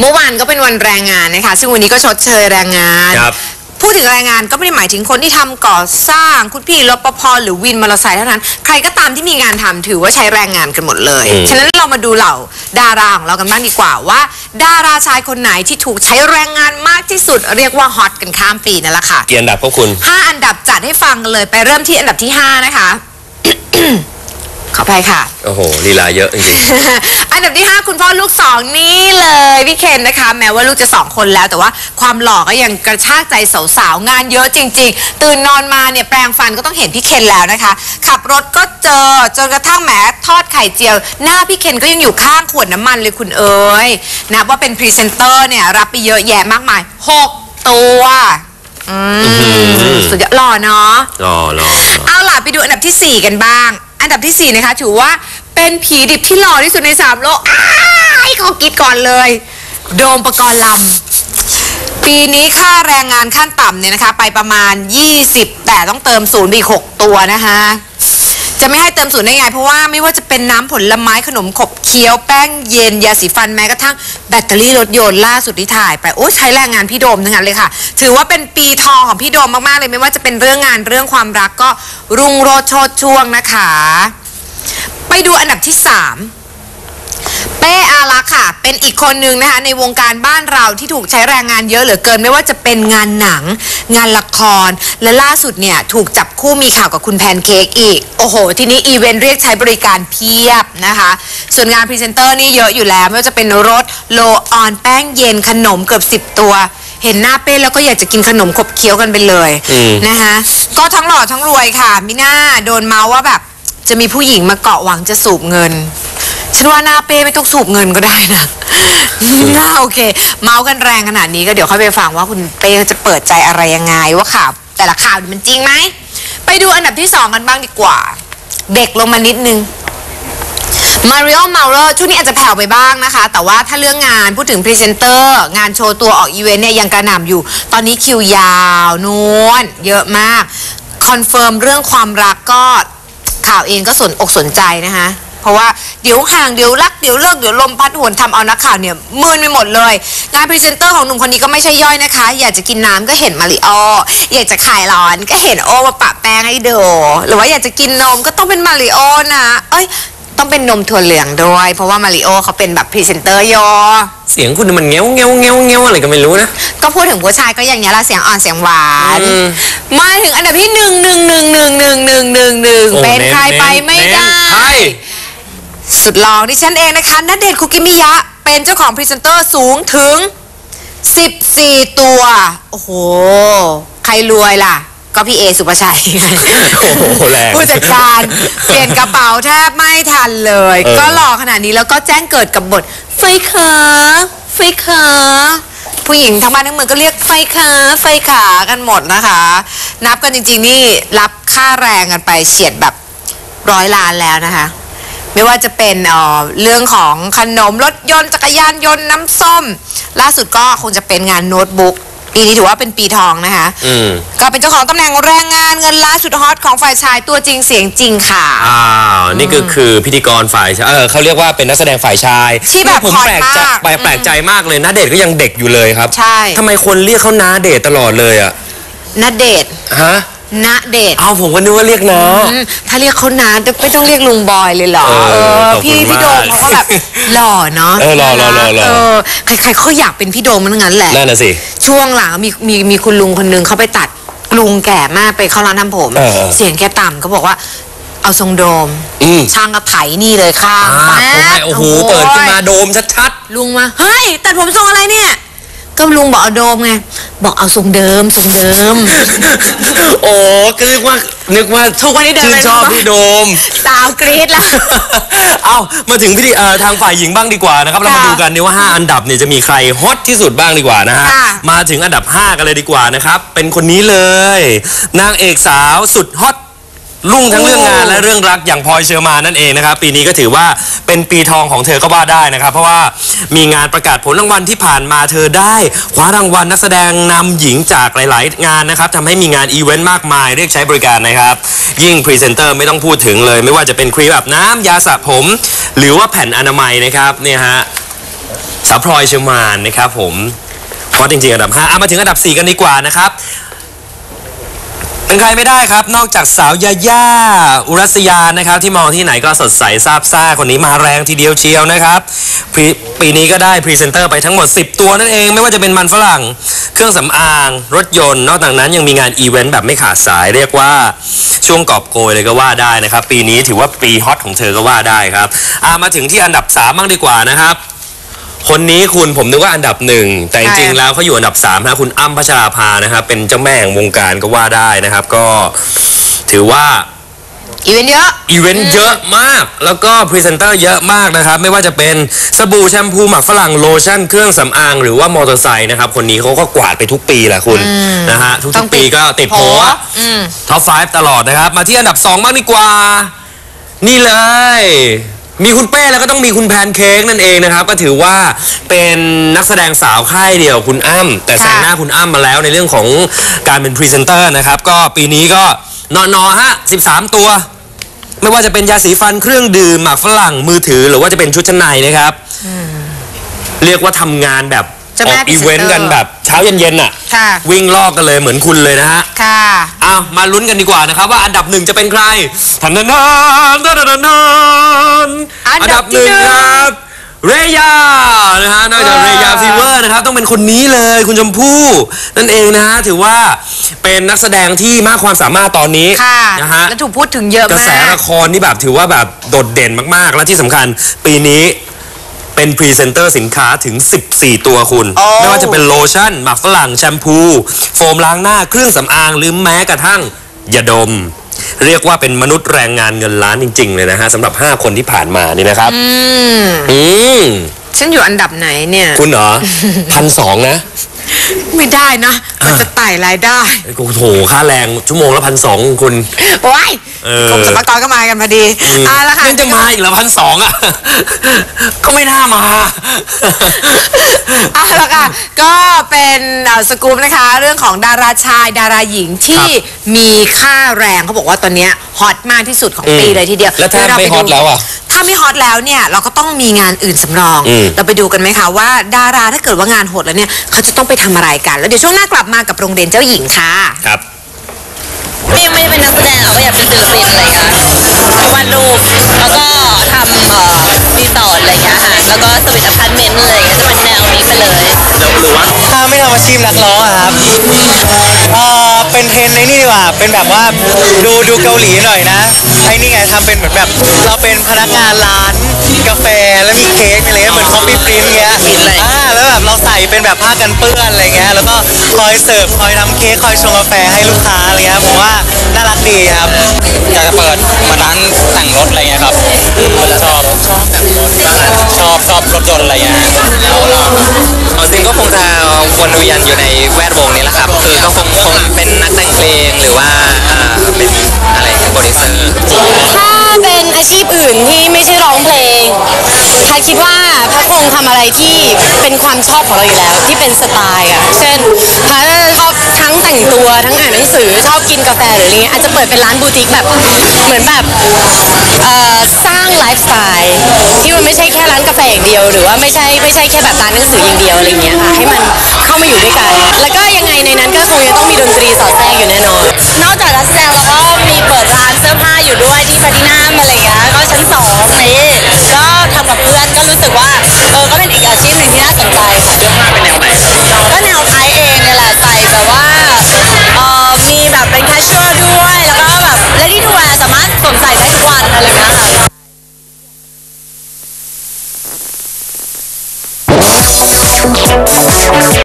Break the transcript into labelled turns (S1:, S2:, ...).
S1: เมื่อวานก็เป็นวันแรงงานนะคะ ซึ่งวันนี้ก็ชดเชยแรงงาน
S2: ครับ
S1: พูดถึงแรงงานก็ไม่ได้หมายถึงคนที่ทำก่อสร้างคุณพี่รปภหรือวินมอเตอร์ไซค์เท่านั้น ใครก็ตามที่มีงานทำถือว่าใช้แรงงานกันหมดเลย
S2: อืม
S1: ฉะนั้นเรามาดูเหล่าดาราของเรากันบ้างดีกว่าว่า ดาราชายคนไหนที่ถูกใช้แรงงานมากที่สุด เรียกว่าฮอตกันข้ามปีนั่นแหละค่ะ
S2: เกียรติอันดับพวกคุณ
S1: ห้าอันดับจัดให้ฟังกันเลยไปเริ่มที่อันดับที่ห้านะคะ ขออภัยค่ะ
S2: โอ้โหลีลาเยอะจริง
S1: อันดับที่ 5 คุณพ่อลูกสองนี่เลยพี่เคนนะคะ แม้ว่าลูกจะสองคนแล้ว แต่ว่าความหล่อก็ยังกระชากใจสาวๆ งานเยอะจริง ๆ ตื่นนอนมาเนี่ยแปรงฟันก็ต้องเห็นพี่เคนแล้วนะคะ ขับรถก็เจอจนกระทั่งแหมทอดไข่เจียว หน้าพี่เคนก็ยังอยู่ข้างขวดน้ำมันเลยคุณเอ๋ยนับว่าเป็นพรีเซนเตอร์เนี่ยรับไปเยอะแยะมากมาย6ตัวอืมสุดยอดหล่อเนาะ
S2: ๆรอรอรอ
S1: เอาล่ะไปดูอันดับทีสี่4 กันบ้างอัน ดับทีสี่ 4 นะคะ ถือว่าเป็นผีดิบที่หล่อที่สุดในสามโลกอ้ายขอกิดก่อนเลย โดมประกรณ์ลำ ปีนี้ค่าแรงงานขั้นต่ำเนี่ยนะคะ ไปประมาณ 20 แต่ต้องเติมศูนย์อีก 6 ตัวนะคะ จะไม่ให้เติมศูนย์ได้ไง เพราะว่าไม่ว่าจะเป็นน้ำผลไม้ขนมขบเคี้ยวแป้งเย็นยาสีฟันแม้กระทั่งแบตเตอรี่รถยนต์ล่าสุดที่ถ่ายไปโอ้ใช้แรงงานพี่โดมทั้งนั้นเลยค่ะ ถือว่าเป็นปีทองของพี่โดมมากๆเลยไม่ว่าจะเป็นเรื่องงานเรื่องความรักก็รุ่งโรจน์โชดช่วงนะคะ ไปดูอันดับที่ 3 เป้อารักษ์ค่ะ เป็นอีกคนหนึ่งนะคะในวงการบ้านเราที่ถูกใช้แรงงานเยอะเหลือเกิน ไม่ว่าจะเป็นงานหนัง งานละคร และล่าสุดเนี่ย ถูกจับคู่มีข่าวกับคุณแพนเค้กอีก โอ้โห ทีนี้อีเวนต์เรียกใช้บริการเพียบนะคะ ส่วนงานพรีเซนเตอร์นี่เยอะอยู่แล้ว ไม่ว่าจะเป็นรถโลออนแป้งเย็นขนมเกือบ 10 ตัว เห็นหน้าเป้แล้วก็อยากจะกินขนมขบเคี้ยวกันไปเลย
S2: อืม
S1: นะคะก็ทั้งหล่อทั้งรวยค่ะมิน่าโดนเมาว่าแบบจะมีผู้หญิงมาเกาะหวังจะสูบเงิน ฉันว่าหน้าเป้ไม่ต้องสูบเงินก็ได้นะหน้าโอเค เมากันแรงขนาดนี้ก็เดี๋ยวค่อยไปฟังว่าคุณเป้จะเปิดใจอะไรยังไงว่าข่าวแต่ละข่าวมันจริงไหม ไปดูอันดับที่สองกันบ้างดีกว่า เด็กลงมานิดนึงมาริโอมาเรอช่วงนี้อาจจะแผ่วไปบ้างนะคะ แต่ว่าถ้าเรื่องงานพูดถึงพรีเซนเตอร์ งานโชว์ตัวออกอีเวนต์เนี่ยยังกระหน่ำอยู่ ตอนนี้คิวยาวนวลเยอะมาก คอนเฟิร์มเรื่องความรักก็ข่าวเองก็สนอกสนใจนะคะ เพราะว่าเดี๋ยวห่างเดี๋ยวรักเดี๋ยวเลิกเดี๋ยวลมพัดหวนทำเอานักข่าวเนี่ยมืนไปหมดเลยงานพรีเซนเตอร์ของหนุ่มคนนี้ก็ไม่ใช่ย่อยนะคะ อยากจะกินน้ำก็เห็นมาริโออยากจะขายร้อนก็เห็นโอมาปะแป้งให้ดูหรือว่าอยากจะกินนมก็ต้องเป็นมาริโอนะ เอ้ยต้องเป็นนมถั่วเหลืองด้วย เพราะว่ามาริโอเขาเป็นแบบพรีเซนเตอร์โย
S2: เสียงคุณมันเงี้ยวเงี้ยวเงี้ยวเงี้ยวอะไรก็ไม่รู้นะ
S1: ก็พูดถึงผู้ชายก็อย่างนี้ยละเสียงอ่อนเสียงหวาน
S2: อืม
S1: มาถึงอันดับที่หนึ่งหนึ่งหนึ่งหนึ่งหนึ่งหนึ่งหนึ่งหนึ่ง
S2: โอ้
S1: เป็น
S2: เน้น
S1: ใครไป
S2: เน้น
S1: ไม่
S2: เน้น
S1: ได้
S2: ใคร
S1: สุดหลองดิฉันเองนะคะณเดชน์คุกิมิยะ เป็นเจ้าของพรีเซนเตอร์สูงถึง 14 ตัว โอ้โห ใครรวยล่ะ ก็พี่เอสุภาชัยไง
S2: โอ้โหแรง
S1: ผู้จัดการ เปลี่ยนกระเป๋าแทบไม่ทันเลย
S2: เออ
S1: ก็หล่อขนาดนี้แล้วก็แจ้งเกิดกับบท ไฟขาไฟขาผู้หญิงทั้งบ้านทั้งเมืองก็เรียกไฟขาไฟขากันหมดนะคะ นับกันจริง ๆ นี่รับค่าแรงกันไปเฉียดแบบร้อยล้านแล้วนะคะ ไม่ว่าจะเป็นเอ่อเรื่องของขนมรถยนต์จักรยานยนต์น้ำส้ม ล่าสุดก็คงจะเป็นงานโน้ตบุ๊กปีนี้ถือว่าเป็นปีทองนะคะ
S2: อืม
S1: ก็เป็นเจ้าของตำแหน่งแรงงานเงินล้านสุดฮอตของฝ่ายชายตัวจริงเสียงจริงค่ะ
S2: อ้าว นี่ก็คือพิธีกรฝ่ายชายเออเขาเรียกว่าเป็นนักแสดงฝ่ายชาย
S1: ที่แบบ
S2: ผม
S1: ฮอต
S2: แปลกใจ
S1: มาก
S2: แปลกแปลกใจมากเลยนะเดชน์ก็ยังเด็กอยู่เลยครับ
S1: ใช่
S2: ทำไมคนเรียกเขาน้าเดชน์ตลอดเลยอะ
S1: ณเดชน์
S2: ฮะ
S1: ณเดชน์
S2: เอาผมก็นึกว่าเรียกน้า
S1: อืมถ้าเรียกเขานาไม่ต้องเรียกลุงบอยเลยเหรอ
S2: เออขอบคุณ
S1: พี่พี่โดม
S2: มาก
S1: เขาก็แบบ หล่อเนาะ
S2: เออหล่อหล่อหล่อหล่อ
S1: เออใครๆเขาอยากเป็นพี่โดมมันงั้นแหละ
S2: นั่นน่ะสิ
S1: ช่วงหลังมีมีมีคุณลุงคนหนึงเขาไปตัดลุงแก่มากไปเข้าร้านทำผม
S2: เออ
S1: เสียงแกต่ำเขาบอกว่า เอาทรงโดม
S2: อืม
S1: ช่างก็ไถนี่เลยข้าง
S2: อ่า
S1: แป๊บ
S2: โอ้โห เปิดขึ้นมาโดมชัด
S1: ลุงมาเฮ้ยตัดผมทรงอะไรเนี่ย ก็ลุงบอกเอาโดมไง บอกเอาทรงเดิมทรงเดิม
S2: ๆโอ้ก็นึกว่านึกว่า
S1: ทุกวันนี้เดิน
S2: ชื่น
S1: ไป
S2: ชอบ
S1: มา
S2: พี่โดม
S1: สาวกรี๊ดแล้ว
S2: เอามาถึงพิธีเอ่อทางฝ่ายหญิงบ้างดีกว่านะครับเรามา
S1: ค่ะ
S2: ดูกันนี่ว่า 5 อันดับเนี่ยจะมีใครฮอตที่สุดบ้างดีกว่านะฮะ
S1: ค่ะ
S2: มาถึงอันดับ 5 กันเลยดีกว่านะครับ เป็นคนนี้เลย นางเอกสาวสุดฮอต รุ่งทั้งเรื่องงานและเรื่องรักอย่างพลอยเชอร์มานนั่นเองนะครับ ปีนี้ก็ถือว่าเป็นปีทองของเธอก็ว่าได้นะครับ เพราะว่ามีงานประกาศผลรางวัลที่ผ่านมาเธอได้คว้ารางวัลนักแสดงนำหญิงจากหลาย ๆ งานนะครับทำให้มีงานอีเวนต์มากมายเรียกใช้บริการนะครับ ยิ่งพรีเซนเตอร์ไม่ต้องพูดถึงเลย ไม่ว่าจะเป็นครีมอาบน้ำยาสระผม หรือว่าแผ่นอนามัยนะครับเนี่ยฮะสาวพลอยเชอร์มานนะครับผมเพราะจริง ๆ อันดับ5อะมาถึงอันดับ 4 กันดีกว่านะครับ เป็นใครไม่ได้ครับ นอกจากสาวยาย่าอุรัสยานะครับ ที่มองที่ไหนก็สดใสซาบซ่าคนนี้มาแรงทีเดียวเชียวนะครับปีปีนี้ก็ได้พรีเซนเตอร์ไปทั้งหมด 10 ตัวนั่นเอง ไม่ว่าจะเป็นมันฝรั่ง เครื่องสำอาง รถยนต์ นอกจากนั้นยังมีงานอีเวนต์แบบไม่ขาดสายเรียกว่าช่วงกอบโกยเลยก็ว่าได้นะครับ ปีนี้ถือว่าปีฮอตของเธอก็ว่าได้ครับมาถึงที่อันดับ3บ้างดีกว่านะครับ คนนี้คุณผมนึกว่าอันดับหนึ่งแต่จริงๆ
S1: ใครอะ
S2: แล้วเขาอยู่อันดับ3นะคุณอ้ำพัชราภานะครับ เป็นเจ้าแม่แห่งวงการก็ว่าได้นะครับ ก็ถือว่า
S1: อีเวนต์เยอะ
S2: อีเวนต์เยอะมาก แล้วก็พรีเซนเตอร์เยอะมากนะครับ ไม่ว่าจะเป็นสบู่แชมพูหมักฝรั่งโลชั่น เครื่องสำอาง หรือว่ามอเตอร์ไซค์นะครับ คนนี้เขาก็กวาดไปทุกปีแหละคุณนะฮะ ทุ
S1: ต้อกง
S2: ๆปีก็ติดโผ
S1: โผ
S2: อะ
S1: อืม
S2: ท็อป 5 ตลอดนะครับ มาที่อันดับ 2 บ้างดีกว่า นี่เลย มีคุณเป้แล้วก็ต้องมีคุณแพนเค้กนั่นเองนะครับ ก็ถือว่าเป็นนักแสดงสาวค่ายเดียวคุณอ้ำแต่แซงหน้าคุณอ้ามาแล้วในเรื่องของการเป็นพรีเซนเตอร์นะครับ ก็ปีนี้ก็นอนอฮะ13 ตัว ไม่ว่าจะเป็นยาสีฟันเครื่องดื่มหมากฝรั่งมือถือ หรือว่าจะเป็นชุดชั้นในนะครับเรียกว่าทำงานแบบ
S1: จ้า
S2: อ
S1: แม่
S2: อกอีเวนต์
S1: พรีเซนเตอร์
S2: กันแบบเช้าเย็นๆอะ
S1: ค่ะ
S2: วิ่งลอกกันเลยเหมือนคุณเลยนะฮะ
S1: ค่ะ
S2: เอามาลุ้นกันดีกว่านะครับ ว่าอันดับหนึ่งจะเป็นใครทันทันทันทันทันทันทัน
S1: อันดับที่หนึ่ง
S2: ครับ เรยานะฮะนอกจาก
S1: เออ
S2: เรยาฟีเวอร์นะครับต้องเป็นคนนี้เลยคุณชมพู่นั่นเองนะฮะถือว่าเป็นนักแสดงที่มากความสามารถตอนนี้
S1: ค่ะ
S2: นะฮะ
S1: แล้วถูกพูดถึงเยอะ
S2: กระ
S1: มา
S2: แส
S1: ก
S2: ละครนี่แบบถือว่าแบบโดดเด่นมากๆ และที่สำคัญปีนี้ เป็นพรีเซนเตอร์สินค้าถึง 14 ตัวคุณ
S1: โอ้
S2: ไม่ว่าจะเป็นโลชั่น หมักฝรั่ง แชมพู โฟมล้างหน้า เครื่องสำอาง หรือแม้กระทั่งยาดม เรียกว่าเป็นมนุษย์แรงงานเงินล้านจริง ๆ เลยนะฮะสำหรับ 5 คนที่ผ่านมานี่นะครับ
S1: อืม
S2: อืม
S1: ฉันอยู่อันดับไหนเนี่ย
S2: คุณเหรอ พันสองนะ
S1: ไม่ได้นะมันจะไต่รายได้
S2: โอ้โหค่าแรงชั่วโมงละพันสองคุณ
S1: โอ้ย
S2: เออ
S1: กรมสรรพากรก็มากันพอดีอะแล้วค่ะ
S2: ยังจะมาอีกเหรอพันสองอะ ก็ไม่น่ามา
S1: เอาละค่ะ ก็เป็นเอ่อสกู๊ปนะคะ เรื่องของดาราชายดาราหญิงที่มีค่าแรงเขาบอกว่าตอนเนี้ยฮอตมากที่สุดของ
S2: อืม
S1: ปีเลยทีเดียว
S2: แล้วถ้า
S1: เดี๋ยเร
S2: ไม่
S1: ป
S2: ฮอต
S1: ดู
S2: แล้วอะ
S1: ถ้า ไม่ฮอตแล้วเนี่ยเราก็ต้องมีงานอื่นสำรอง
S2: อืม
S1: เราไปดูกันไหมคะว่าดาราถ้าเกิดว่างานหดแล้วเนี่ยเขาจะต้องไปทำอะไรกัน แล้วเดี๋ยวช่วงหน้ากลับมากับโรงเรียนเจ้าหญิงค่ะ
S2: ครับ
S3: ไม่ไม่ได้เป็นนักแสดงเราก็อยากเป็นศิลปินอะไรเงี้ยวาดรูปแล้วก็ทำเอ่อรีสอร์ทอะไรเงี้ยค่ะแล้วก็สวิตอพาร์ตเมนต์อะไรเงี้ยจะเป็นแนวนี้ไปเลย
S2: หรือว่า
S4: ถ้าไม่ทำอาชีพนักร้องอะครับเออเป็นเทรนในนี่ดี กว่า เป็นแบบว่าดูดูเกาหลีหน่อยนะไอ้นี่ไงทำเป็นเหมือนแบบ เราเป็นพนักงานร้านกาแฟแล้วมีเค้กอะไรเงี้ยเหมือนคอฟฟี่ปรินเงี้ยอ่าแล้วแบบเราใส่เป็นแบบผ้ากันเปื้อนอะไรเงี้ยแล้วก็คอยเสิร์ฟคอยทำเค้กคอยชงกาแฟให้ลูกค้าอะไรเงี้ยผมว่าน่ารักดีครับ
S5: อยากจะเปิดมา ร้านแต่งรถอะไรเงี้ยครับชอบชอบแต่งรถชอบชอบรถยนต์อะไรเงี้ยเอาจริงก็คงจะวนเวียนอยู่ในแวดวงนี้แหละครับ คือก็คงคงเป็นนักแต่งเพลงหรือว่าอ่าเป็นอะไรโปรดิวเซอร์
S3: ถ้าเป็นอาชีพอื่นที่ไม่ใช่ร้องเพลง พัดคิดว่าพัดคงทำอะไรที่เป็นความชอบของเราอยู่แล้ว ที่เป็นสไตล์อะเช่นพัดชอบทั้งแต่งตัวทั้งอ่านหนังสือชอบกินกาแฟหรืออะไรเงี้ยอาจจะเปิดเป็นร้านบูติกแบบเหมือนแบบเอ่อสร้างไลฟ์สไตล์ที่มันไม่ใช่แค่ร้านกาแฟอย่างเดียว หรือว่าไม่ใช่ไม่ใช่แค่แบบร้านหนังสืออย่างเดียวอะไรเงี้ยค่ะให้มันเข้ามาอยู่ด้วยกัน แล้วก็ยังไงในนั้นก็คงจะต้องมีดนตรีสอดแทรกอยู่แน่นอน นอกจากนักแสดงเราก็มีเปิดร้านเสื้อผ้าอยู่ด้วยที่แพทินัมอะไรเงี้ยก็ชั้นสองนี่ก็ กับเพื่อนก็รู้สึกว่าเออก็เป็นอีกอาชีพหนึ่งที่น่าสนใจค่ะ
S5: เสื้อผ้าเป็นแนวไหน
S3: ก็แนว